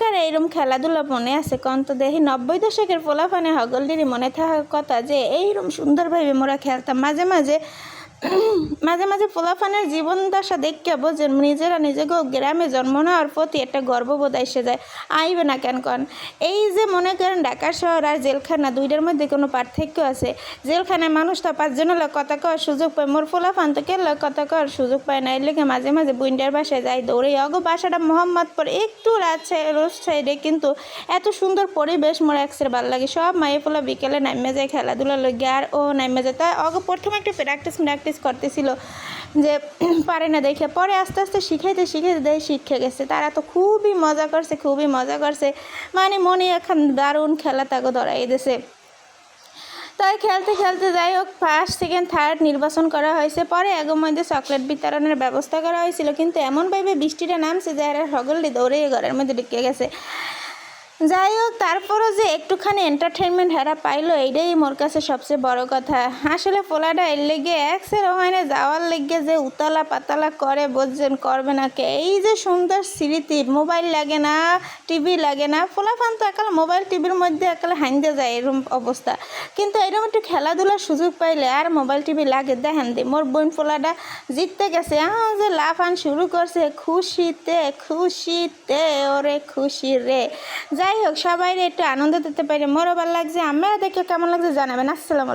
কার এইরকম খেলাধুলা মনে আছে? কন্ত দেহি নব্বই দশকের পোলাফানে হগলদিরি মনে থাকার কথা যে এইরকম সুন্দরভাবে মোরা খেলতাম। মাঝে মাঝে মাঝে মাঝে পোলাপানের জীবন দশা দেখে বোঝে নিজেরা নিজেকে গ্রামে জন্ম নেওয়ার প্রতি একটা গর্ববোধ এসে যায়। আইবে না কেন কন? এই যে মনে করেন ঢাকা শহর আর জেলখানা, দুইটার মধ্যে কোনো পার্থক্য আছে। জেলখানায় মানুষ তো পাঁচজন লোক কথা কওয়ার সুযোগ পায়, মোর পোলাপান তো কে লোক কথা কওয়ার সুযোগ পায় না? এর লেগে মাঝে মাঝে বুইন্ডার বাসায় যাই দৌড়ে অগো বাসাটা মোহাম্মদপুর, একটু রাত রোজ সাইডে কিন্তু এত সুন্দর পরিবেশ মোর একসের ভালো লাগে। সব মায়ে পোলা বিকেলে নামে যায়, খেলাধুলা লগে আর ও নামে যায়। তাই অগো প্রথমে একটু প্র্যাকটিস প্র্যাকটিস করতেছিল যে পারে না দেখে, পরে আস্তে আস্তে শিখাইতে শিখাইতে দেখে শিখে গেছে। তারা তো খুবই মজা করছে, খুবই মজা করছে। মানে মনে এখন দারুণ খেলা তাকে ধরাই দিয়েছে তাই খেলতে খেলতে যাই হোক ফার্স্ট সেকেন্ড থার্ড নির্বাচন করা হয়েছে। পরে এগো মধ্যে চকলেট বিতরণের ব্যবস্থা করা হয়েছিল। কিন্তু এমনভাবে বৃষ্টিটা নামছে যে এরা সকলটি দৌড়ে ঘরের মধ্যে ঢুকে গেছে। যাই হোক, তারপরও যে একটুখানি এন্টারটেনমেন্ট হেরা পাইলো, এইটাই মোর কাছে সবচেয়ে বড় কথা। আসলে পোলাটা এর লেগে একসের ওখানে যাওয়ার লেগে যে উতলা পাতালা করে বুঝছেন করবে না কে? এই যে সুন্দর স্মৃতি, মোবাইল লাগে না টিভি লাগে না ফোলাফান তো একাল মোবাইল টিভির মধ্যে একাল হাইন্দে যায় এরকম অবস্থা। কিন্তু এরকম একটু খেলাধুলার সুযোগ পাইলে আর মোবাইল টিভি লাগে, দেখেন দে, মোর বোন ফোলাটা জিততে গেছে। আহ, যে লাফান শুরু করছে, খুশিতে খুশিতে, ওরে খুশি রে। যাই হোক সবাই একটু আনন্দ দিতে পারি। মোরও ভালো লাগছে আমরা দেখে কেমন লাগছে জানাবেন। আসসালামু